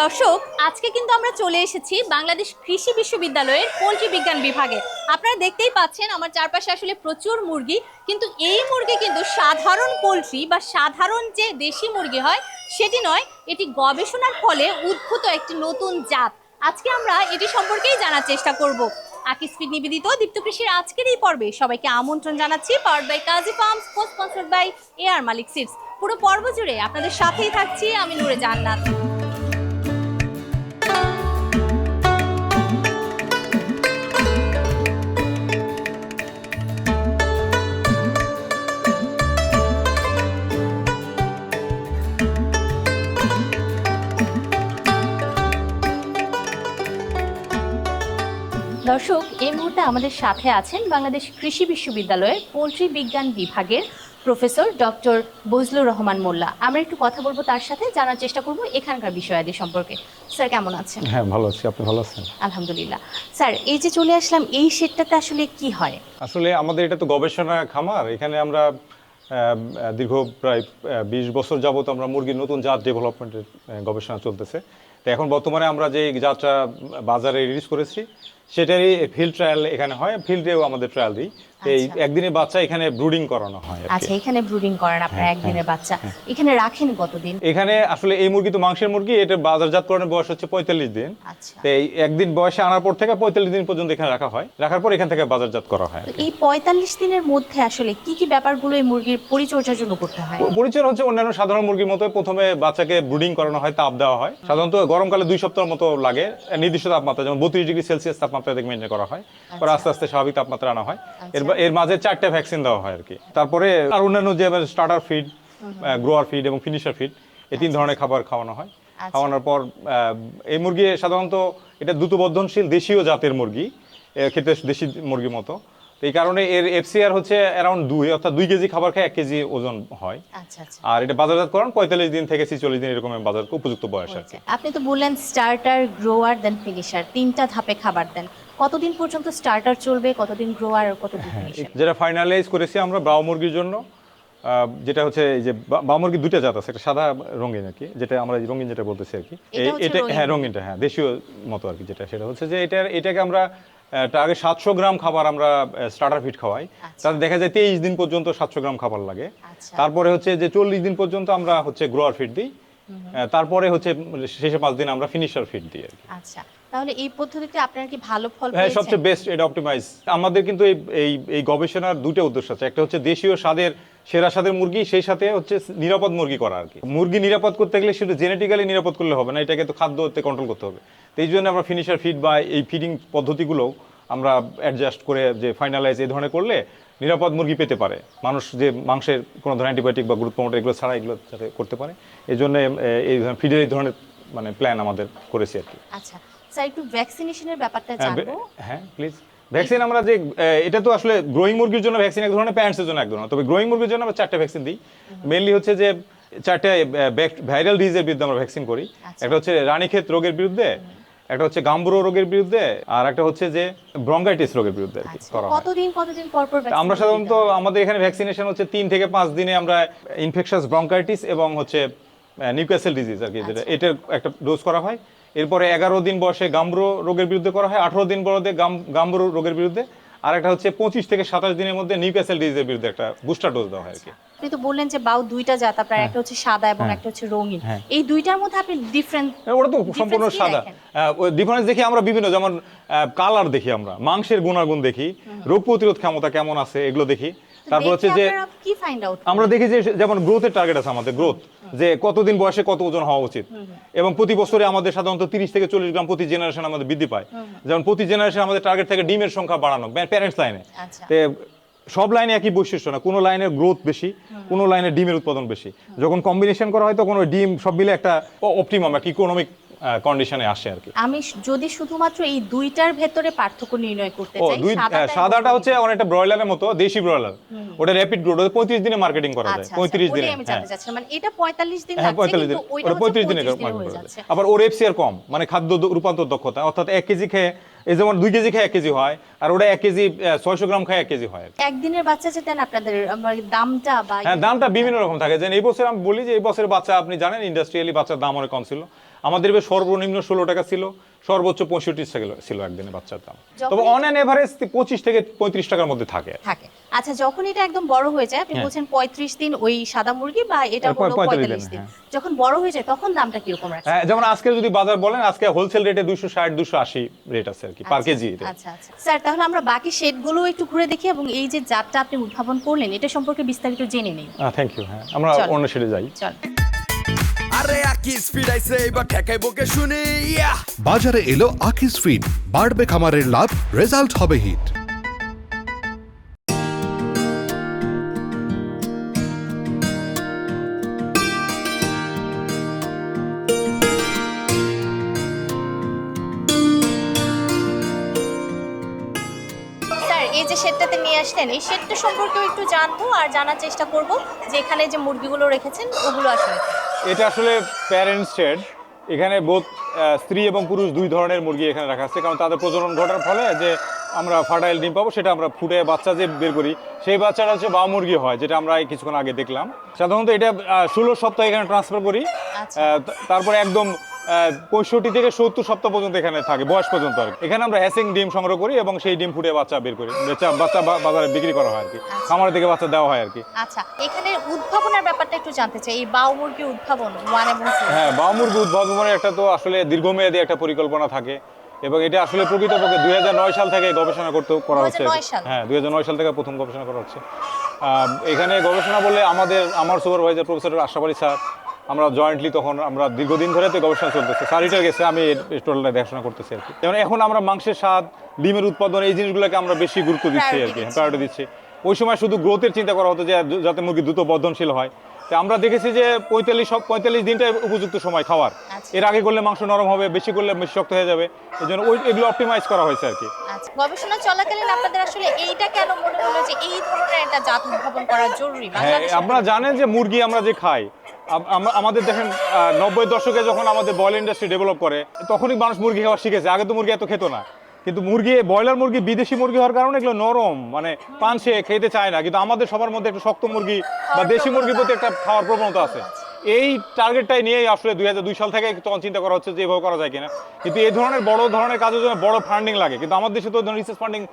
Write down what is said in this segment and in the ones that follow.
দর্শক, আজকে কিন্তু আমরা চলে এসেছি বাংলাদেশ কৃষি বিশ্ববিদ্যালয়ের পোলট্রি বিজ্ঞান বিভাগে। আপনারা দেখতেই পাচ্ছেন, আমার চারপাশে আসলে প্রচুর মুরগি, কিন্তু এই মুরগি কিন্তু সাধারণ পোলট্রি বা সাধারণ যে দেশি মুরগি হয়, সেটি নয়, এটি গবেষণার ফলে উদ্ভূত একটি নতুন জাত। আজকে আমরা এটি সম্পর্কেই জানার চেষ্টা করব। আকিসফিড নিবেদিত দীপ্ত কৃষির আজকের এই পর্বে সবাইকে আমন্ত্রণ জানাচ্ছি powered by Kazi farms co sponsored by AR Malik seeds পুরো পর্ব জুড়ে আপনাদের সাথেই থাকছি, আমি নূরে জান্নাত। দর্শক এই মুহূর্তে আমাদের সাথে আছেন বাংলাদেশ কৃষি বিশ্ববিদ্যালয়ের পোলট্রি বিজ্ঞান বিভাগের প্রফেসর ডক্টর বজলুর রহমান মোল্লা। আমরা একটু কথা বলব তার সাথে জানার চেষ্টা করব এখানকার বিষয়াদি সম্পর্কে। স্যার কেমন আছেন? হ্যাঁ ভালো আছি। আপনি ভালো আছেন? আলহামদুলিল্লাহ। স্যার এই যে চলে আসলাম এই শেডটাতে আসলে কি হয়? আসলে আমাদের এটা তো গবেষণা খামার। এখানে আমরা দীর্ঘ প্রায় বিশ বছর যাবত আমরা মুরগির নতুন জাত ডেভেলপমেন্টের গবেষণা চলতেছে। তো এখন বর্তমানে আমরা যে জাতটা বাজারে রিলিজ করেছি সেটারই ফিল্ড ট্রায়াল এখানে হয় ফিল্ডেও আমাদের ট্রায়াল দিই। এই আচ্ছা। একদিনের বাচ্চা এখানে ব্রুডিং করানো হয় আচ্ছা এখানে ব্রুডিং করেন আপনারা হ্যাঁ, একদিনের বাচ্চা। এখানে রাখেন কতদিন? এখানে আসলে এই মুরগি তো মাংসের মুরগি এটা বাজারজাতকরণের বয়স হচ্ছে পঁয়তাল্লিশ দিন। আচ্ছা। তো এই একদিন বয়সে আনার পর থেকে পঁয়তাল্লিশ দিন পর্যন্ত এখানে রাখা হয়। রাখার পর এখান থেকে বাজারজাত করা হয়। এই পঁয়তাল্লিশ দিনের মধ্যে আসলে কি কি ব্যাপারগুলো এই মুরগির পরিচর্যার জন্য করতে হয়? পরিচয় হচ্ছে অন্যান্য সাধারণ মুরগির মতো প্রথমে বাচ্চাকে ব্রুডিং করানো হয় তাপ দেওয়া হয়। সাধারণত গরমকালে দুই সপ্তাহের মতো লাগে নির্দিষ্ট তাপমাত্রা যেমন বত্রিশ ডিগ্রি সেলসিয়াস তাপমাত্রা থেকে মেনটেন করা হয়। পরে আস্তে আস্তে স্বাভাবিক তাপমাত্রা আনা হয়। এর এর মাঝে চারটে ভ্যাকসিন দেওয়া হয় আর কি তারপরে আর অন্যান্য যে স্টার্টার ফিড গ্রোয়ার ফিড এবং ফিনিশার ফিড এই তিন ধরনের খাবার খাওয়ানো হয়। আচ্ছা। খাওয়ানোর পর এই মুরগি সাধারণত এটা দ্রুত বর্ধনশীল দেশীয় জাতের মুরগি খেতে দেশি মুরগির মতো। এই কারণে এর এফসিআর হচ্ছে অ্যারাউন্ড দুই অর্থাৎ দুই কেজি খাবার খায় এক কেজি ওজন হয়। আচ্ছা আচ্ছা। আর এটা বাজারজাত করান পঁয়তাল্লিশ দিন থেকে ছিচল্লিশ দিন এরকম বাজার উপযুক্ত বয়স আর কি। আপনি তো বললেন স্টার্টার গ্রোয়ার দেন ফিনিশার তিনটা ধাপে খাবার দেন। কতদিন পর্যন্ত স্টার্টার চলবে? কতদিন গ্রোয়ার আর কতদিন ফিনিশার যেটা ফাইনালাইজ করেছি আমরা ব্রাউ মুরগির জন্য যেটা হচ্ছে এই যে বা- বাউ মুরগির দুইটা জাত আছে একটা সাদা রঙিন আর কি যেটা আমরা এই রঙিন যেটা বলতেছি আর কি। এটা। হ্যাঁ রঙিনটা হ্যাঁ দেশীয় মতো আর কি যেটা। সেটা হচ্ছে যে এটা এটাকে আমরা আগে সাতশো গ্রাম খাবার আমরা স্টার্টার ফিট খাওয়াই। আচ্ছা। তাতে দেখা যায় তেইশ দিন পর্যন্ত সাতশো গ্রাম খাবার লাগে। আচ্ছা। তারপরে হচ্ছে যে চল্লিশ দিন পর্যন্ত আমরা হচ্ছে গ্রোয়ার ফিট দিই। তারপরে হচ্ছে শেষে পাঁচ দিন আমরা ফিনিশার ফিট দিই আর কি। আচ্ছা। তাহলে এই পদ্ধতিতে আপনার কি ভালো ফল হ্যাঁ সবচেয়ে বেস্ট এটা অপটিমাইজ আমাদের কিন্তু এই এই এই গবেষণার দুটো উদ্দেশ্য আছে। একটা হচ্ছে দেশীয় স্বাদের সেরা স্বাদের মুরগি সেই সাথে হচ্ছে নিরাপদ মুরগি করা আর কি। মুরগি নিরাপদ করতে গেলে শুধু জেনেটিক্যালি নিরাপদ করলে হবে না এটাকে তো খাদ্যতে কন্ট্রোল করতে হবে। তো এই জন্য আমরা ফিনিশার ফিড বা এই ফিডিং পদ্ধতিগুলো আমরা অ্যাডজাস্ট করে যে ফাইনালাইজ এই ধরনের করলে নিরাপদ মুরগি পেতে পারে। মানুষ যে মাংসের কোনো ধরনের অ্যান্টিবায়োটিক বা গ্রুথ প্রমোটার এগুলো ছাড়া এগুলো যাতে করতে পারে। এই জন্য এই ধরনের ফিডের এই ধরনের মানে প্ল্যান আমাদের করেছি আর কি। আচ্ছা স্যার একটু ভ্যাকসিনেশনের ব্যাপারটা হ্যাঁ, জানব। হ্যাঁ প্লিজ ভ্যাকসিন আমরা যে এটা তো আসলে গ্রোয়িং মুরগির জন্য ভ্যাকসিন এক ধরনের প্যারেন্টসের জন্য এক ধরনের। তবে গ্রোয়িং মুরগির জন্য আমরা চারটে ভ্যাকসিন দিই। মেনলি হচ্ছে যে চারটে ভাইরাল ডিজিজের বিরুদ্ধে আমরা ভ্যাকসিন করি। আচ্ছা। একটা হচ্ছে রানীক্ষেত রোগের বিরুদ্ধে একটা হচ্ছে গাম্বুরো রোগের বিরুদ্ধে আর একটা হচ্ছে যে ব্রঙ্গাইটিস রোগের বিরুদ্ধে আর কি আচ্ছা। করা কতদিন কতদিন পর পর আমরা সাধারণত আমাদের এখানে ভ্যাকসিনেশন হচ্ছে তিন থেকে পাঁচ দিনে আমরা ইনফেকশাস ব্রঙ্কাইটিস এবং হচ্ছে নিউক্যাসেল ডিজিজ আর কি যেটা আচ্ছা। এটার একটা ডোজ করা হয়। এরপরে এগারো দিন বয়সে গাম্বুরো রোগের বিরুদ্ধে করা হয় আঠারো দিন বড়দের গাম্বুরো রোগের বিরুদ্ধে। আর একটা হচ্ছে পঁচিশ থেকে সাতাশ দিনের মধ্যে নিউক্যাসেল ডিজিজের বিরুদ্ধে একটা বুস্টার ডোজ দেওয়া হয় আর কি। আপনি তো বললেন যে বাউ দুইটা জাত আপনার একটা হচ্ছে সাদা এবং একটা হচ্ছে রঙিন। হ্যাঁ। এই দুইটার মধ্যে আপনি ডিফারেন্ট হ্যাঁ, ওটা তো সম্পূর্ণ সাদা? ডিফারেন্স দেখি আমরা বিভিন্ন যেমন কালার দেখি আমরা মাংসের গুণাগুণ দেখি রোগ প্রতিরোধ ক্ষমতা কেমন আছে এগুলো দেখি। তারপর হচ্ছে যে কি ফাইন্ড আউট আমরা দেখি যে যেমন গ্রোথের টার্গেট আছে আমাদের গ্রোথ যে কতদিন বয়সে কত ওজন হওয়া উচিত। এবং প্রতি বছরে আমাদের সাধারণত তিরিশ থেকে চল্লিশ গ্রাম প্রতি জেনারেশন আমাদের বৃদ্ধি পায়। যেমন প্রতি জেনারেশন আমাদের টার্গেট থাকে ডিমের সংখ্যা বাড়ানো প্যারেন্টস লাইনে আচ্ছা। সব লাইনে একই বৈশিষ্ট্য না কোনো লাইনের গ্রোথ বেশি কোনো লাইনে ডিমের উৎপাদন বেশি। যখন কম্বিনেশন করা হয় তখন ওই ডিম সব মিলে একটা অপটিমাম একটা ইকোনমিক কন্ডিশনে আসে আর কি। আমি যদি শুধুমাত্র এই দুইটার ভেতরে পার্থক্য নির্ণয় করতে চাই সাদাটা হ্যাঁ, হচ্ছে। অনেকটা ব্রয়লারের মতো দেশি ব্রয়লার। ওটা র্যাপিড গ্রোথ পঁয়ত্রিশ দিনে মার্কেটিং করা যায়। আচ্ছা, আচ্ছা, পঁয়ত্রিশ ওটাই দিনে আমি হ্যাঁ। জানতে চাচ্ছিলাম। মানে এটা 45 দিন হ্যাঁ লাগছে কিন্তু ওটা হচ্ছে পঁয়ত্রিশ দিনে 25 দিনে market হয়ে করা যাচ্ছে। যায়। আবার ওর এফসিআর কম মানে খাদ্য রূপান্তর দক্ষতা। অর্থাৎ এক কেজি খেয়ে এই যেমন দুই কেজি খায় এক কেজি হয় আর ওটা এক কেজি ছয়শো গ্রাম খায় এক কেজি হয়। একদিনের বাচ্চা যে দেন আপনাদের দামটা বা হ্যাঁ দামটা বিভিন্ন রকম থাকে। যেন এই বছর আমি বলি যে এই বছরের বাচ্চা আপনি জানেন ইন্ডাস্ট্রিয়ালি বাচ্চার দাম অনেক কম ছিল। আমাদের এবার সর্বনিম্ন ষোলো টাকা ছিল সর্বোচ্চ পঁয়ষট্টি টাকা ছিল একদিনে বাচ্চার দাম। তবে অন অ্যান এভারেজ পঁচিশ থেকে পঁয়ত্রিশ টাকার মধ্যে থাকে। থাকে। আচ্ছা যখন এটা একদম বড় হয়ে যায় আপনি হ্যাঁ। বলছেন পঁয়ত্রিশ দিন ওই সাদা মুরগি বা এটা হ্যাঁ, হলো 45 পঁয়তাল্লিশ দিন। হ্যাঁ। যখন বড় হয়ে যায় তখন দামটা কীরকম হ্যাঁ যেমন আজকে যদি বাজার বলেন আজকে হোলসেল রেটে দুশো ষাট দুশো আশি রেট আছে আর কি পার আচ্ছা, কেজি আচ্ছা আচ্ছা। স্যার তাহলে আমরা বাকি শেডগুলো একটু ঘুরে দেখি এবং এই যে জাতটা আপনি উদ্ভাবন করলেন এটা সম্পর্কে বিস্তারিত জেনে নিই। থ্যাংক ইউ হ্যাঁ আমরা অন্য সেটে যাই। চল। এবার ঠেকাই শুনি বাজারে এলো আকিস ফিড বাড়বে খামারের লাভ রেজাল্ট হবে হিট আসলেন এই শেডটা সম্পর্কেও একটু জানব আর জানার চেষ্টা করব যে এখানে যে মুরগিগুলো রেখেছেন ওগুলো আসলে এটা আসলে প্যারেন্টস শেড এখানে বোধ স্ত্রী এবং পুরুষ দুই ধরনের মুরগি এখানে রাখা আছে কারণ তাদের প্রজনন ঘটার ফলে যে আমরা ফার্টাইল ডিম পাবো সেটা আমরা ফুটে বাচ্চা যে বের করি সেই বাচ্চাটা হচ্ছে বা মুরগি হয় যেটা আমরা কিছুক্ষণ আগে দেখলাম। সাধারণত এটা ষোলো সপ্তাহে এখানে ট্রান্সফার করি। আচ্ছা। তারপরে একদম পঁয়ষট্টি থেকে সত্তর সপ্তাহ পর্যন্ত এখানে থাকে বয়স পর্যন্ত আর এখানে আমরা হ্যাসিং ডিম সংগ্রহ করি এবং সেই ডিম ফুটে বাচ্চা বের করি বাচ্চা- বাজারে বিক্রি করা হয় আর কি। খামারের থেকে বাচ্চা দেওয়া হয় আর কি। আচ্ছা এখানে উদ্ভাবনের ব্যাপারটা একটু জানতে চাই এই বাউ মুরগি উদ্ভাবন ওয়ান এবং হ্যাঁ বাউ মুরগি উদ্ভাবনের একটা তো আসলে দীর্ঘমেয়াদী একটা পরিকল্পনা থাকে এবং এটা আসলে প্রকৃতপক্ষে দুই হাজার নয় সাল থেকে গবেষণা করতে করা হচ্ছে 2009 সাল? হ্যাঁ দুই সাল থেকে প্রথম গবেষণা করা হচ্ছে। এখানে গবেষণা বলে আমাদের আমার supervisor professor Ashraf Ali sir আমরা জয়েন্টলি তখন আমরা দীর্ঘদিন ধরে তো গবেষণা চলতেছে। স্যার রিটার গেছে আমি টোটালটা দেখাশোনা করতেছি আর কি। যেমন এখন আমরা মাংসের স্বাদ ডিমের উৎপাদন এই জিনিসগুলোকে আমরা বেশি গুরুত্ব দিচ্ছি আর কি। প্রায়োরিটি দিচ্ছি। ওই সময় শুধু গ্রোথের চিন্তা করা হতো যে যাতে মুরগি দ্রুত বর্ধনশীল হয়। তো আমরা দেখেছি যে পঁয়তাল্লিশ সব পঁয়তাল্লিশ দিনটাই উপযুক্ত সময় খাওয়ার। আচ্ছা। এর আগে করলে মাংস নরম হবে বেশি করলে বেশি শক্ত হয়ে যাবে। এই জন্য ওই এগুলো অপটিমাইজ করা হয়েছে আর কি। আচ্ছা গবেষণা চলাকালীন আপনাদের আসলে এইটা কেন মনে হলো যে এই ধরনের একটা জাত উদ্ভাবন করা জরুরি? হ্যাঁ আপনারা জানেন যে মুরগি আমরা যে খাই আমাদের দেখেন নব্বই দশকে যখন আমাদের বয়েল ইন্ডাস্ট্রি ডেভেলপ করে তখনই মানুষ মুরগি খাওয়া শিখেছে। আগে তো মুরগি এত খেত না। কিন্তু মুরগি ব্রয়লার মুরগি বিদেশি মুরগি হওয়ার কারণে এগুলো নরম মানে পানসে খেতে চায় না। কিন্তু আমাদের সবার মধ্যে একটা শক্ত মুরগি বা দেশি মুরগির প্রতি একটা খাওয়ার প্রবণতা আছে। এই টার্গেটটাই নিয়েই আসলে দুই হাজার দুই সাল থেকে তখন চিন্তা করা হচ্ছে যে এভাবে করা যায় কিনা। কিন্তু এই ধরনের বড় ধরনের কাজের জন্য বড় ফান্ডিং লাগে। কিন্তু আমাদের দেশে তো রিসার্চ ফান্ডিং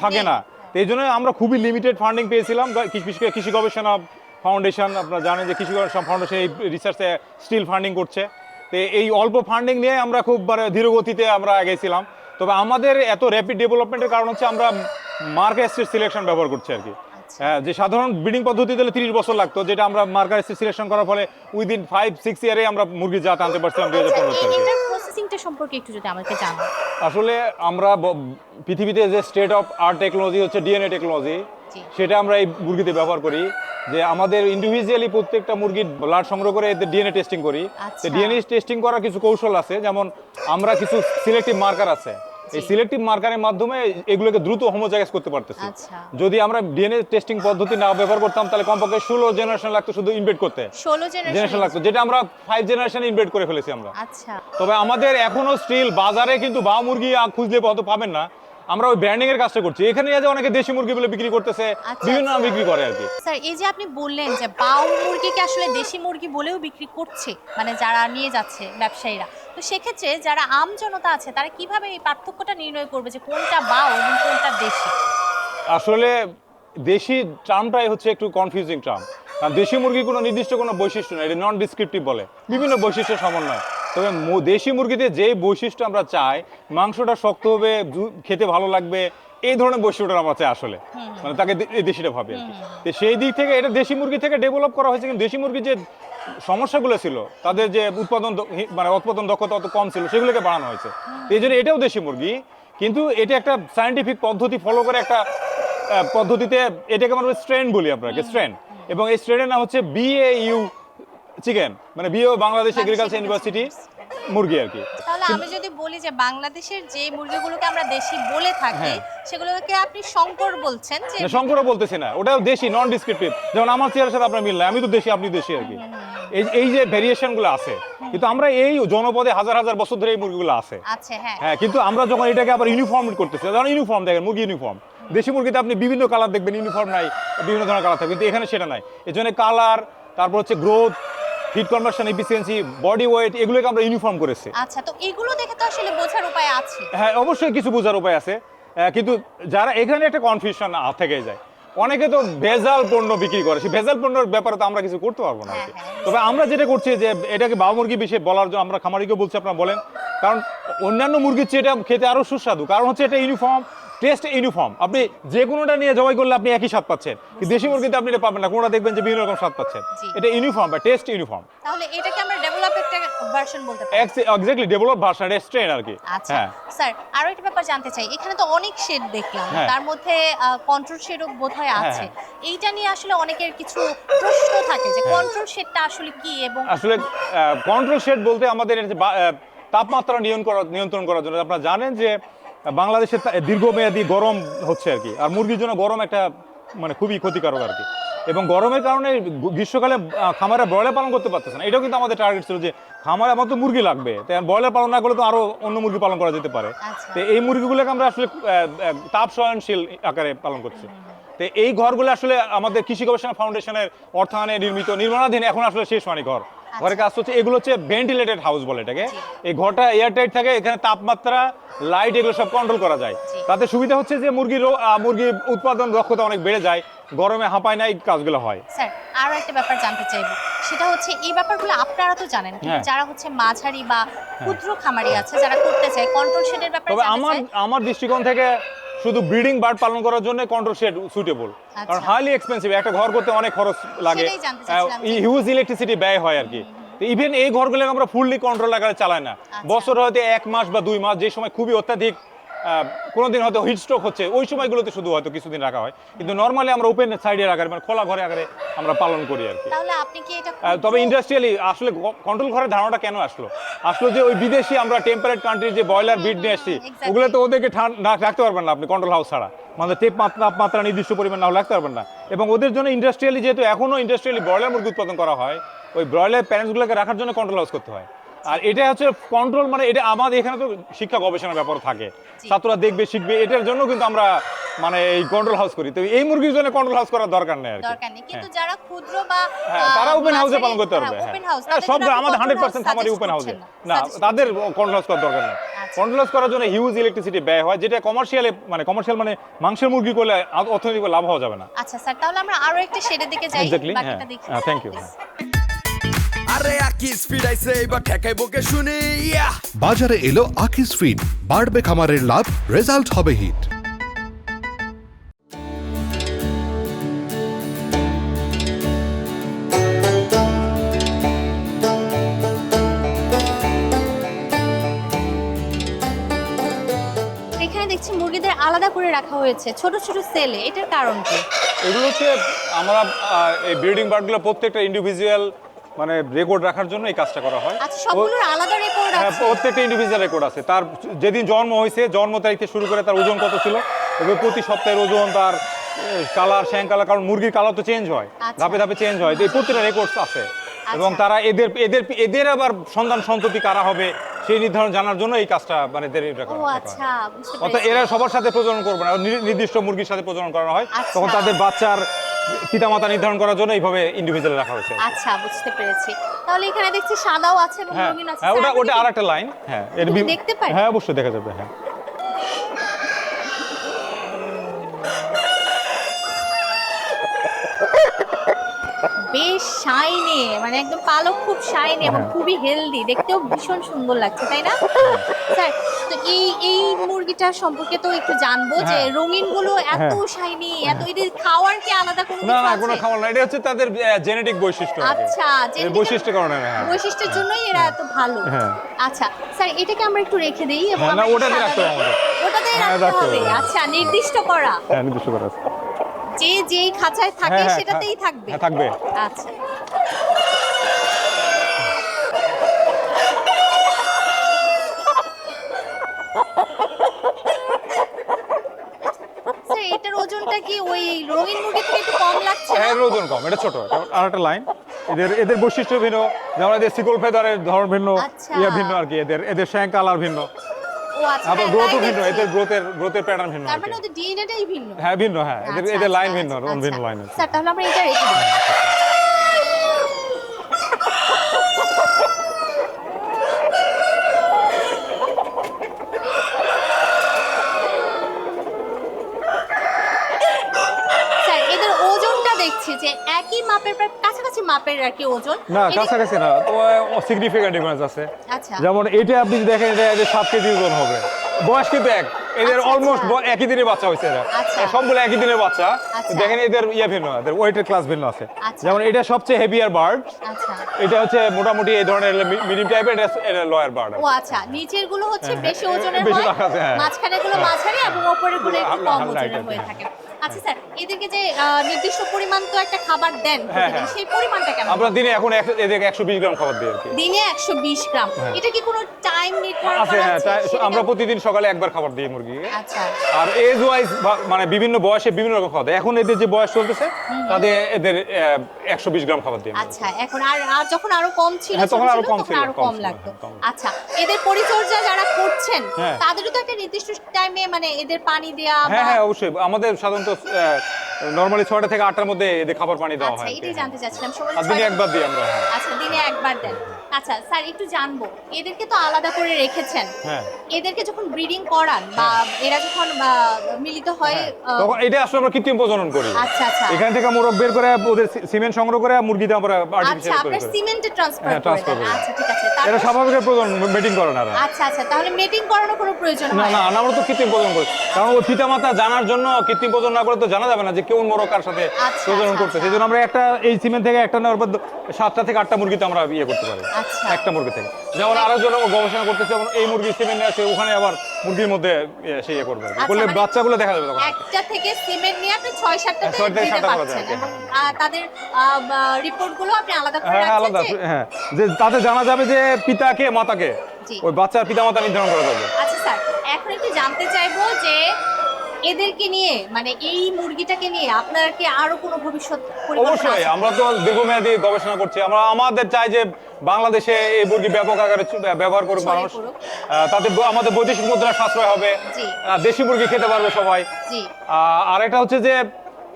থাকে না। এই জন্য আমরা খুবই লিমিটেড ফান্ডিং পেয়েছিলাম। কৃষি কৃষি- কৃষি গবেষণা ফাউন্ডেশন আপনারা জানেন যে কৃষি ফাউন্ডেশন এই রিসার্চে স্টিল ফান্ডিং করছে। তো এই অল্প ফান্ডিং নিয়ে আমরা খুব মানে ধীরগতিতে আমরা এগিয়েছিলাম তবে আমাদের এত র্যাপিড ডেভেলপমেন্টের কারণ হচ্ছে আমরা মার্কেট সিলেকশন ব্যবহার করছি আর কি। হ্যাঁ যে সাধারণ ব্রিডিং পদ্ধতি দিলে তিরিশ বছর লাগতো যেটা আমরা মার্কেট সিলেকশন করার ফলে উইদিন ফাইভ সিক্স ইয়ারে আমরা মুরগি জাত আনতে পারছিলাম দুই হাজার আচ্ছা, পনেরো সালে। প্রসেসিংটা সম্পর্কে একটু যদি আমাকে জানান। আসলে আমরা পৃথিবীতে যে স্টেট অফ আর্ট টেকনোলজি হচ্ছে ডিএনএ টেকনোলজি। সেটা আমরা এই মুরগিতে ব্যবহার করি যে আমাদের ইন্ডিভিজুয়ালি প্রত্যেকটা মুরগির ব্লাড সংগ্রহ করে এতে ডিএনএ টেস্টিং করি। আচ্ছা। ডিএনএ টেস্টিং করার কিছু কৌশল আছে যেমন আমরা কিছু সিলেক্টিভ মার্কার আছে। এই সিলেক্টিভ মার্কারের মাধ্যমে এগুলোকে দ্রুত হোমোজাইজ করতে পারতেছি। আচ্ছা। যদি আমরা ডিএনএ টেস্টিং পদ্ধতি না ব্যবহার করতাম তাহলে কমপক্ষে ষোলো জেনারেশন লাগতো শুধু ইনভেট করতে। ষোলো জেনারেশন লাগতো। যেটা আমরা ফাইভ জেনারেশন ইনভেট করে ফেলেছি আমরা। আচ্ছা। তবে আমাদের এখনও স্টিল বাজারে কিন্তু বা মুরগি খুঁজলে হয়তো পাবেন না। আমরা ওই ব্র্যান্ডিং এর কাজটা করছি। এখানে যে অনেকে দেশি মুরগি বলে বিক্রি করতেছে আচ্ছা, বিভিন্ন নাম আচ্ছা। বিক্রি করে আর কি। স্যার এই যে আপনি বললেন যে বাউ মুরগিকে আসলে দেশি মুরগি বলেও বিক্রি করছে মানে যারা নিয়ে যাচ্ছে ব্যবসায়ীরা তো সেক্ষেত্রে যারা আম জনতা আছে তারা কীভাবে এই পার্থক্যটা নির্ণয় করবে যে কোনটা বাউ এবং কোনটা দেশি? আসলে দেশি টার্মটাই হচ্ছে একটু কনফিউজিং টার্ম। কারণ দেশি মুরগির কোনো নির্দিষ্ট কোনো বৈশিষ্ট্য নেই এটা নন ডিসক্রিপটিভ বলে। বিভিন্ন বৈশিষ্ট্যের সমন্বয়। তবে দেশি মুরগিতে যে বৈশিষ্ট্য আমরা চাই মাংসটা শক্ত হবে খেতে ভালো লাগবে এই ধরনের বৈশিষ্ট্যটা আমরা চাই আসলে। মানে তাকে এই দেশিটা ভাবে আর কি। তো সেই দিক থেকে এটা দেশি মুরগি থেকে ডেভেলপ করা হয়েছে কিন্তু দেশি মুরগির যে সমস্যাগুলো ছিল তাদের যে উৎপাদন মানে উৎপাদন দক্ষতা অত কম ছিল সেগুলোকে বাড়ানো হয়েছে। এই জন্য এটাও দেশি মুরগি কিন্তু এটা একটা সায়েন্টিফিক পদ্ধতি ফলো করে একটা পদ্ধতিতে এটাকে আমরা স্ট্রেন বলি আমরা স্ট্রেন এবং এই স্ট্রেনের নাম হচ্ছে বিএইউ চিকেন মানে B A Bangladesh agriculture university মুরগি আর কি। তাহলে আমি যদি বলি যে বাংলাদেশের যে মুরগিগুলোকে আমরা দেশি বলে থাকি হ্যাঁ। সেগুলোকে আপনি শঙ্কর বলছেন যে না শঙ্করও বলতেছি না ওটাও দেশি নন ডিসক্রিপটিভ যেমন আমার চেয়ারের সাথে আপনার মিল নাই আমি তো দেশি আপনি দেশি আর কি। এই এই যে ভেরিয়েশনগুলো আছে কিন্তু আমরা এই জনপদে হাজার হাজার বছর ধরে এই মুরগিগুলো আছে। আচ্ছা হ্যাঁ। হ্যাঁ কিন্তু আমরা যখন এটাকে আবার ইউনিফর্ম করতেছি যেমন ইউনিফর্ম দেখেন মুরগি ইউনিফর্ম দেশি মুরগিতে আপনি বিভিন্ন কালার দেখবেন ইউনিফর্ম নাই বিভিন্ন ধরনের কালার থাকবে কিন্তু এখানে সেটা নাই। এই জন্য কালার তারপর হচ্ছে growth heat conversion efficiency body weight এগুলোকে আমরা ইউনিফর্ম করেছি। আচ্ছা তো এগুলো দেখে তো আসলে বোঝার উপায় আছে। হ্যাঁ অবশ্যই কিছু বোঝার উপায় আছে। কিন্তু যারা এখানে একটা কনফিউশন থেকে যায় অনেকে তো ভেজাল পণ্য বিক্রি করে। সেই ভেজাল পণ্যের ব্যাপারে তো আমরা কিছু করতে পারব না। হ্যাঁ, হ্যাঁ। তবে আমরা যেটা করছি যে এটাকে বাবা মুরগি বিষয়ে বলার জন্য আমরা খামারিকে বলছি আপনারা বলেন। কারণ অন্যান্য মুরগির চেয়ে এটা খেতে আরও সুস্বাদু। কারণ হচ্ছে এটা ইউনিফর্ম টেস্ট ইউনিফর্ম আপনি যে কোনোটা নিয়ে জবাই করলে আপনি একই স্বাদ পাচ্ছেন। দেশি মুরগিতে আপনি এটা পাবেন না কোনোটা দেখবেন যে বিভিন্ন রকম স্বাদ পাচ্ছেন। এটা ইউনিফর্ম বা টেস্ট ইউনিফর্ম তাহলে এটাকে আমরা ডেভেলপ একটা ভার্সন বলতে পারি। এক্স্যাক্টলি ডেভেলপ ভার্সন স্ট্রেন আর কি। আচ্ছা। হ্যাঁ। স্যার আরও একটা ব্যাপার জানতে চাই। এখানে তো অনেক শেড দেখলাম। হ্যাঁ। তার মধ্যে কন্ট্রোল শেডও বোধহয় আছে। এইটা নিয়ে আসলে অনেকের কিছু প্রশ্ন থাকে যে হ্যাঁ। কন্ট্রোল শেডটা আসলে কি এবং আসলে কন্ট্রোল শেড বলতে আমাদের তাপমাত্রা নিয়ন্ত্রণ করার জন্য। আপনারা জানেন যে আহ, বাংলাদেশে দীর্ঘমেয়াদী গরম হচ্ছে আর কি। আর মুরগির জন্য গরম একটা মানে খুবই ক্ষতিকারক আর কি। এবং গরমের কারণে গ্রীষ্মকালে খামারে ব্রয়লার পালন করতে পারতেছে না। এটাও কিন্তু আমাদের টার্গেট ছিল যে খামারে আমার তো মুরগি লাগবে। তাই ব্রয়লার পালন না করলে তো আরও অন্য মুরগি পালন করা যেতে পারে। আচ্ছা। তো এই মুরগিগুলোকে আমরা আসলে তাপ সহনশীল আকারে পালন করছি। তো এই ঘরগুলো আসলে আমাদের কৃষি গবেষণা ফাউন্ডেশনের অর্থায়নে নির্মিত নির্মাণাধীন এখন আসলে শেষ হয়নি ঘর। ঘরে কাজ হচ্ছে এগুলো হচ্ছে ভেন্টিলেটেড হাউস বলে এটাকে। এই ঘরটা এয়ারটাইট থাকে এখানে তাপমাত্রা লাইট এগুলো সব কন্ট্রোল করা যায়। তাতে সুবিধা হচ্ছে যে মুরগির মুরগির উৎপাদন দক্ষতা অনেক বেড়ে যায় গরমে হাঁপায় না এই কাজগুলো হয়। স্যার আরও একটা ব্যাপার জানতে চাইব। সেটা হচ্ছে এই ব্যাপারগুলো আপনারা তো জানেন হ্যাঁ। যারা হচ্ছে মাঝারি বা ক্ষুদ্র খামারি আছে যারা করতে চায় কন্ট্রোল শেডের ব্যাপারে তবে আমার আমার দৃষ্টিকোণ থেকে শুধু ব্রিডিং বার্ড পালন করার জন্য কন্ট্রোল শেড সুটেবল কারণ। হাইলি এক্সপেন্সিভ একটা ঘর করতে অনেক খরচ লাগে। হিউজ ইলেকট্রিসিটি ব্যয় হয় আর কি। ইভেন এই ঘরগুলোকে আমরা ফুললি কন্ট্রোল আকারে চালাই না। আচ্ছা। বছর হয়তো এক মাস বা দুই মাস যে সময় খুবই অত্যাধিক আহ, কোনোদিন হয়তো হিট স্ট্রোক হচ্ছে। ওই সময়গুলোতে শুধু হয়তো কিছুদিন রাখা হয়। কিন্তু নর্মালি আমরা ওপেন সাইডে আকারে মানে খোলা ঘরে আকারে আমরা পালন করি আর কি। তবে ইন্ডাস্ট্রিয়ালি আসলে কন্ট্রোল ঘরের ধারণাটা কেন আসলো? আসলো যে ওই বিদেশি আমরা টেম্পারেট কান্ট্রির যে ব্রয়লার বিড নিয়ে আসছি ওগুলো তো ওদেরকে রাখতে পারবেন না আপনি কন্ট্রোল হাউস ছাড়া। মানে তাপমাত্রা তাপমাত্রা নির্দিষ্ট পরিমাণ না রাখতে পারবেন না। এবং ওদের জন্য ইন্ডাস্ট্রিয়ালি যেহেতু এখনও ইন্ডাস্ট্রিয়ালি ব্রয়লার মুরগি উৎপাদন করা হয় ওই ব্রয়লার প্যারেন্টসগুলোকে রাখার জন্য কন্ট্রোল হাউস করতে হয়। আর এটা হচ্ছে কন্ট্রোল মানে এটা আমাদের এখানে তো শিক্ষা গবেষণার ব্যাপার থাকে। ছাত্ররা দেখবে শিখবে এটার জন্য কিন্তু আমরা মানে এই কন্ট্রোল হাউস করি। তো এই মুরগির জন্য কন্ট্রোল হাউস করার দরকার নেই আর কি। দরকার নেই। কিন্তু হ্যাঁ। যারা ক্ষুদ্র বা হ্যাঁ, তারা ওপেন হাউসে পালন করতে পারবে ওপেন হাউস হ্যাঁ সব আমাদের হান্ড্রেড পার্সেন্ট খামারি ওপেন হাউসে না তাদের কন্ট্রোল হাউস করার দরকার নেই। আচ্ছা। কন্ট্রোল হাউস করার জন্য হিউজ ইলেকট্রিসিটি ব্যয় হয় যেটা কমার্শিয়ালে মানে কমার্শিয়াল মানে মাংসের মুরগি করলে অর্থনৈতিক লাভ হওয়া যাবে না। আচ্ছা স্যার তাহলে আমরা আরও একটা শেডের দিকে যাই হ্যাঁ বাকিটা দেখি। Thank you. আরে আকি স্পিড আইছে এবার ঠেকাই বকে শুনি ইয়া। বাজারে এলো আকিস ফিড বাড়বে খামারের লাভ রেজাল্ট হবে হিট এখানে দেখছি মুরগিদের আলাদা করে রাখা হয়েছে ছোট ছোট সেলে এটার কারণ কি? এগুলো হচ্ছে আমরা আহ, এই ব্রিডিং বার্ডগুলো প্রত্যেকটা ইন্ডিভিজুয়াল মানে রেকর্ড রাখার জন্য এই কাজটা করা হয়। আচ্ছা সবগুলোর আলাদা রেকর্ড হ্যাঁ আছে। প্রত্যেকটা ইন্ডিভিজুয়াল রেকর্ড আছে। তার যেদিন জন্ম হয়েছে জন্ম তারিখ থেকে শুরু করে তার ওজন কত ছিল? এবং প্রতি সপ্তাহের ওজন তার কালার শ্যাং কালার কারণ মুরগির কালার তো চেঞ্জ হয়। আচ্ছা। ধাপে ধাপে চেঞ্জ হয়। এই প্রত্যেকটা রেকর্ডস আছে। এবং তারা এদের এদের এদের আবার সন্তান সন্ততি কারা হবে সেই নির্ধারণ জানার জন্য এই কাজটা মানে আচ্ছা অর্থাৎ এরা সবার সাথে প্রজনন করবে না নির্দিষ্ট মুরগির সাথে প্রজনন করানো হয়। আচ্ছা। তখন তাদের বাচ্চার পিতামাতা নির্ধারণ করার জন্য এইভাবে ইন্ডিভিজুয়াল রাখা হয়েছে। আচ্ছা বুঝতে পেরেছি। তাহলে এখানে দেখছি সাদাও আছে এবং হ্যাঁ রঙিন আছে। হ্যাঁ, ওটা ওটা আরেকটা লাইন হ্যাঁ এটা দেখতে পাই হ্যাঁ অবশ্যই দেখা যাবে হ্যাঁ। বেশ শাইনি মানে একদম পালক খুব শাইনি এবং হ্যাঁ। খুবই হেলদি দেখতেও ভীষণ সুন্দর লাগছে তাই না? স্যার তো এই এই মুরগিটা সম্পর্কে তো একটু জানব যে হ্যাঁ। রঙিনগুলো এত হ্যাঁ। শাইনি এত এদের খাওয়ার কি আলাদা কোনো না না কোনো খাবার না এটা হচ্ছে তাদের জেনেটিক বৈশিষ্ট্য আচ্ছা এই বৈশিষ্ট্য কারণে হ্যাঁ। বৈশিষ্ট্যের জন্যই এরা এত ভালো। হ্যাঁ। আচ্ছা স্যার এটাকে আমরা একটু রেখে দেই এবং হ্যাঁ, না, ওটাতে রাখতে হবে হ্যাঁ, রাখতে হবে। হবে। আচ্ছা নির্দিষ্ট করা। হ্যাঁ নির্দিষ্ট করা আছে। যে যেই খাঁচায় থাকে হ্যাঁ, হ্যাঁ, সেটাতেই হ্যাঁ। থাকবে হ্যাঁ, থাকবে আচ্ছা স্যার এটার ওজনটা কি ওই রঙিন মুরগি থেকে একটু কম লাগছে না? হ্যাঁ এর ওজন কম এটা ছোট এটা আর একটা লাইন এদের এদের বৈশিষ্ট্য ভিন্ন যেমন এদের সিকল ফেদারের ধরন ভিন্ন আচ্ছা। ইয়ে ভিন্ন আর কি এদের এদের শ্যাং কালার ভিন্ন ও আচ্ছা আবার হ্যাঁ, গ্রোথও তাই ভিন্ন। এদের গ্রোথের গ্রোথের প্যাটার্ন ভিন্ন তার মানে ওদের ডিএনএটাই ভিন্ন। হ্যাঁ ভিন্ন হ্যাঁ এদের আচ্ছা, এদের লাইন আচ্ছা, ভিন্ন আচ্ছা, ভিন্ন। লাইন আছে। স্যার তাহলে আমরা এটা রেখে দিই স্যার এদের ওজনটা দেখছি যে একই মাপের প্রায় কাছাকাছি মাপের আর কি ওজন। না কাছাকাছি না তো সিগনিফিক্যান্ট ডিফারেন্স আছে। আচ্ছা। যেমন এটা আপনি দেখেন এটা সাত কেজি ওজন হবে। বয়স কিন্তু এক। এদের আচ্ছা, অলমোস্ট আচ্ছা। একই দিনে বাচ্চা হয়েছে এরা। আচ্ছা। সবগুলো একই দিনের বাচ্চা। আচ্ছা। দেখেন এদের ইয়ে ভিন্ন এদের ওয়েটের ক্লাস ভিন্ন আছে। আচ্ছা। যেমন এটা সবচেয়ে হেভিয়ার বার্ড আচ্ছা। এটা হচ্ছে মোটামুটি এই ধরনের মিডিয়াম টাইপের এটা লয়ার বার্ড ও আচ্ছা নিচেরগুলো হচ্ছে হ্যাঁ, বেশি হ্যাঁ, ওজনের হয় হ্যাঁ। মাঝখানে গুলো মাঝারি এবং উপরেরগুলো একটু কম ওজনের হয়ে হ্যাঁ। থাকে। আচ্ছা স্যার এদেরকে যে নির্দিষ্ট পরিমাণ তো একটা খাবার দেন হ্যাঁ, প্রতিদিন, হ্যাঁ। সেই পরিমাণটা কেমন? আমরা দিনে এখন এদেরকে গ্রাম খাবার দিই আর কি। দিনে গ্রাম। এটা কি কোনো টাইম নির্ধারণ আছে করা হ্যাঁ আছে? আমরা প্রতিদিন সকালে একবার খাবার দিই মুরগিকে। আচ্ছা। আর এজ ওয়াইজ মানে বিভিন্ন বয়সে বিভিন্ন রকম খাবার দেয়। এখন এদের যে বয়স চলতেছে তাদের এদের একশো বিশ গ্রাম খাবার দিয়ে আচ্ছা এখন আর আর যখন আরও কম ছিল হ্যাঁ, তখন আরও কম ছিল, আরও কম লাগতো। আচ্ছা এদের পরিচর্যা যারা করছেন হ্যাঁ। তাদেরও তো একটা নির্দিষ্ট টাইমে মানে এদের পানি দেওয়া হ্যাঁ হ্যাঁ অবশ্যই। আমাদের সাধারণত নর্মালি ছয়টা থেকে আটটার মধ্যে এদের খাবার পানি দেওয়া আচ্ছা হয়। এটাই হ্যাঁ। জানতে চাচ্ছিলাম। আর দিনে একবার দিই আমরা। হ্যাঁ। আচ্ছা দিনে একবার দেন। আচ্ছা স্যার একটু জানব। এদেরকে তো আলাদা করে রেখেছেন। হ্যাঁ। এদেরকে যখন ব্রিডিং করান বা এরা যখন মিলিত হয় তখন এটা আসলে আমরা কৃত্রিম প্রজনন করি। আচ্ছা আচ্ছা। এখান থেকে মোরগ বের করে ওদের সিমেন্ট সংগ্রহ করে মুরগিতে আমরা আচ্ছা আর্টিফিশিয়াল করে আপনার করি। সিমেন্টে ট্রান্সফার হ্যাঁ, করে। আচ্ছা ঠিক আছে। এরা স্বাভাবিক প্রজনন মিটিং করে না আচ্ছা আচ্ছা তাহলে মেটিং করানোর কোনো প্রয়োজন না হয় না আমরা তো কৃত্রিম প্রজনন করি। কারণ ওই পিতামাতা জানার জন্য কৃত্রিম প্রজনন না করে তো জানা যাবে না যে কেউ মোরগ কার সাথে আচ্ছা, প্রজনন আচ্ছা, করতে আচ্ছা। সেই জন্য আমরা একটা এই সিমেন্ট থেকে একটা নেওয়ার পর সাতটা থেকে আটটা মুরগিতে আমরা ইয়ে করতে পারি। আচ্ছা। একটা মুরগি থেকে। যেমন আরও জন গবেষণা করতেছে যেমন এই মুরগি সিমেন্ট আছে ওখানে আবার মুরগির মধ্যে ইয়ে, সে ইয়ে করবে। আচ্ছা, করলে মানে বাচ্চাগুলো দেখা যাবে তখন। একটা থেকে সিমেন্ট নিয়ে আপনি ছয় সাতটা হ্যাঁ, ছয় থেকে সাতটা করা যায়। তাদের রিপোর্টগুলো আপনি আলাদা করে হ্যাঁ হ্যাঁ আলাদা যে- হ্যাঁ। যে তাতে জানা যাবে যে পিতাকে মাতাকে। ওই বাচ্চার পিতা মাতা নির্ধারণ করা যাবে। আচ্ছা স্যার এখন একটু জানতে চাইব যে এদেরকে নিয়ে মানে এই মুরগিটাকে নিয়ে আপনার কি আরও কোনো ভবিষ্যৎ অবশ্যই আমরা তো দীর্ঘমেয়াদি গবেষণা করছি। আমরা আমাদের চাই যে বাংলাদেশে এই মুরগি ব্যাপক আকারে ব্যবহার করুক মানুষ। তাতে আমাদের বৈদেশিক মুদ্রা সাশ্রয় হবে। দেশি মুরগি খেতে পারবে সবাই। আহ, আর এটা হচ্ছে যে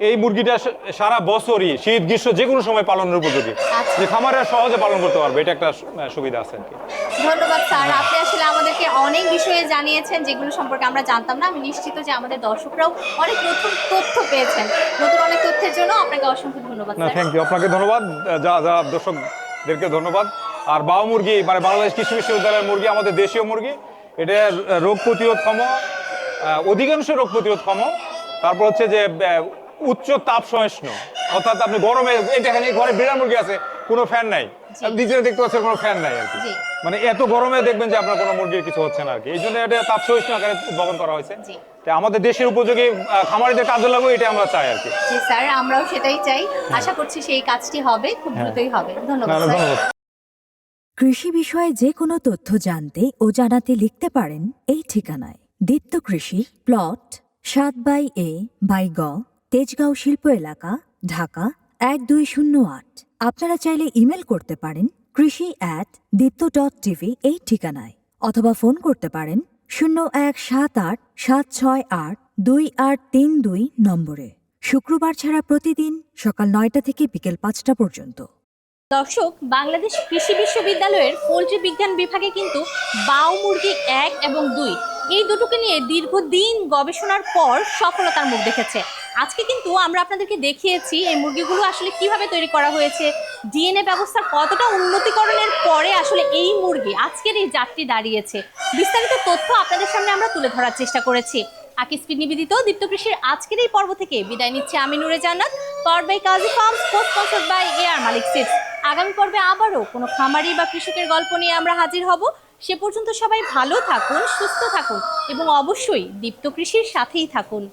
এই মুরগিটা সারা বছরই শীত গ্রীষ্ম যে কোনো সময় পালনের উপযোগী। আচ্ছা। যে খামারে সহজে পালন করতে পারবে এটা একটা সুবিধা আছে আর কি। ধন্যবাদ স্যার। আপনি আসলে আমাদেরকে অনেক বিষয়ে জানিয়েছেন যেগুলো সম্পর্কে আমরা জানতাম না। আমি নিশ্চিত যে আমাদের দর্শকরাও অনেক নতুন তথ্য পেয়েছেন। নতুন অনেক তথ্যের জন্য আপনাকে অসংখ্য ধন্যবাদ না থ্যাংক ইউ আপনাকে ধন্যবাদ। যা যা দর্শকদেরকে ধন্যবাদ। আর বাউ মুরগি মানে বাংলাদেশ কৃষি বিশ্ববিদ্যালয়ের মুরগি আমাদের দেশীয় মুরগি এটা রোগ প্রতিরোধ ক্ষম অধিকাংশ রোগ প্রতিরোধ ক্ষম। তারপর হচ্ছে যে উচ্চ তাপ সহিষ্ণু। অর্থাৎ আপনি গরমে দেখেন এই ঘরে বিড়াল মুরগি আছে কোনো ফ্যান নাই। নিজেরা দেখতে পাচ্ছেন কোনো ফ্যান নাই আর কি। মানে এত গরমে দেখবেন যে আপনার কোনো মুরগির কিছু হচ্ছে না আর কি। এই জন্য এটা তাপ সহিষ্ণু আকারে উদ্ভাবন করা হয়েছে। তাই আমাদের দেশের উপযোগী খামারিদের কাজে লাগবে এটা আমরা চাই আর কি। জি স্যার আমরাও সেটাই চাই। আশা করছি সেই কাজটি হবে খুব দ্রুতই হবে। ধন্যবাদ ধন্যবাদ। কৃষি বিষয়ে যে কোনো তথ্য জানতে ও জানাতে লিখতে পারেন এই ঠিকানায়। দীপ্ত কৃষি প্লট সাত বাই এ বাই গ তেজগাঁও শিল্প এলাকা, ঢাকা, এক দুই শূন্য আট। আপনারা চাইলে ইমেল করতে পারেন কৃষি অ্যাট দীপ্ত ডট টিভি এই ঠিকানায়। অথবা ফোন করতে পারেন শূন্য এক সাত আট, সাত ছয় আট, দুই আট তিন দুই নম্বরে। শুক্রবার ছাড়া প্রতিদিন সকাল নয়টা থেকে বিকেল পাঁচটা পর্যন্ত। দর্শক, বাংলাদেশ কৃষি বিশ্ববিদ্যালয়ের পোলট্রি বিজ্ঞান বিভাগে কিন্তু বাউ মুরগি এক এবং দুই। এই দুটোকে নিয়ে দীর্ঘদিন গবেষণার পর সফলতার মুখ দেখেছে। আজকে কিন্তু আমরা আপনাদেরকে দেখিয়েছি এই মুরগিগুলো আসলে কীভাবে তৈরি করা হয়েছে ডিএনএ ব্যবস্থার কতটা উন্নতিকরণের পরে আসলে এই মুরগি আজকের এই জাতটি দাঁড়িয়েছে, বিস্তারিত তথ্য আপনাদের সামনে আমরা তুলে ধরার চেষ্টা করেছি। আকিসপি নিবেদিত, দীপ্ত কৃষির আজকের এই পর্ব থেকে বিদায় নিচ্ছে আমি Nure Jannat powered by Kazi farms sponsor by AR Malik seeds আগামী পর্বে আবারও কোনো খামারি বা কৃষকের গল্প নিয়ে আমরা হাজির হব। সে পর্যন্ত সবাই ভালো থাকুন, সুস্থ থাকুন এবং অবশ্যই দীপ্ত কৃষির সাথেই থাকুন।